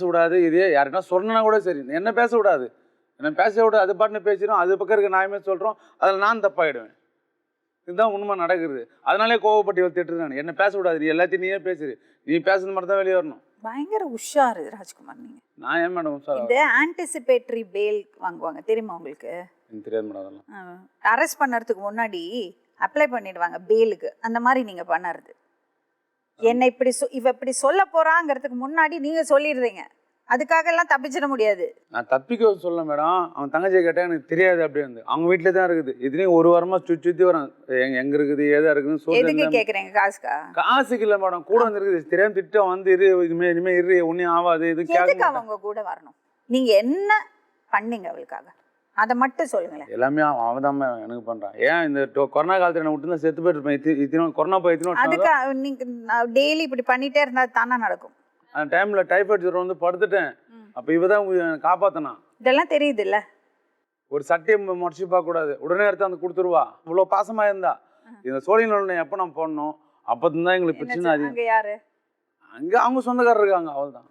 பேசக்கூடாது இதே யாருன்னா சொன்னா கூட சரி. என்ன பேசக்கூடாது? என்ன பேச விடாது அது பாட்டுன்னு பேசிடும் அது பக்கம் இருக்க நாயமே சொல்கிறோம் அதில் நான் தப்பாயிடுவேன். இதுதான் உண்மை நடக்குது. அதனாலே கோவப்பட்டு நான். என்ன பேசக்கூடாது நீ எல்லாத்தையும் நீயே பேசுறு நீ பேசுறது மட்டும் தான் வெளியே வரணும். பயங்கர உஷாரு ராஜ்குமார் நீங்க. நான் ஏன் மேடம் சார் இந்த ஆன்டிசிபேட்டரி பேல் வாங்குவாங்க தெரியுமா உங்களுக்கு? தெரியாது மேடம் அதெல்லாம். அரெஸ்ட் பண்ணறதுக்கு முன்னாடி அப்ளை பண்ணிடுவாங்க பேலுக்கு அந்த மாதிரி நீங்க பண்ணறது. என்னை இப்படி இவ இப்படி சொல்ல போறாங்கிறதுக்கு முன்னாடி நீங்க சொல்லிடுறீங்க. அதுக்காக எல்லாம் தப்பிச்சிட முடியாது. நான் தப்பிக்க சொல்ல மேடம். அவன் தங்கச்சியை கேட்டேன் எனக்கு தெரியாது அப்படி வந்து. அவங்க வீட்டில் தான் இருக்குது. இதுலேயும் ஒரு வாரமா சுற்றி சுற்றி வரான். எங்க எங்க இருக்குது ஏதா இருக்குதுன்னு எதுக்கு சொல்லி கேக்குறீங்க காசுக்கா? காசுக்கு இல்லை மேடம். கூட வந்துருக்குது தெரியாம திட்டம் வந்து இரு இனிமே இனிமே இரு. ஒன்றும் ஆகாது. இது எதுக்கு அவங்க கூட வரணும்? நீங்க என்ன பண்ணீங்க அவளுக்காக? அதை மட்டும் சொல்லுங்களேன். எல்லாமே அவன் தான் எனக்கு பண்றான். ஏன் இந்த கொரோனா காலத்துல என்ன விட்டு செத்து போயிட்டு இத்தனை கொரோனா போய் இத்தனை அதுக்கு அவ- நீங்க டெய்லி இப்படி பண்ணிட்டே இருந்தா தானே நடக்கும்? அந்த டைம்ல டைஃபாய்டு ஜுரம் வந்து படுத்துட்டேன். அப்ப இவதான் தான் காப்பாத்தினா இதெல்லாம் தெரியுது இல்ல ஒரு சட்டையை முடிச்சு பார்க்க கூடாது உடனே எடுத்து வந்து கொடுத்துருவா. இவ்வளோ பாசமா இருந்தா. இந்த சோழியல் நிலையம் எப்போ நான் போடணும்? அப்போ தான் எங்களுக்கு பிரச்சனை அதிகம். அங்க அவங்க சொந்தக்காரர் இருக்காங்க அவள் தான்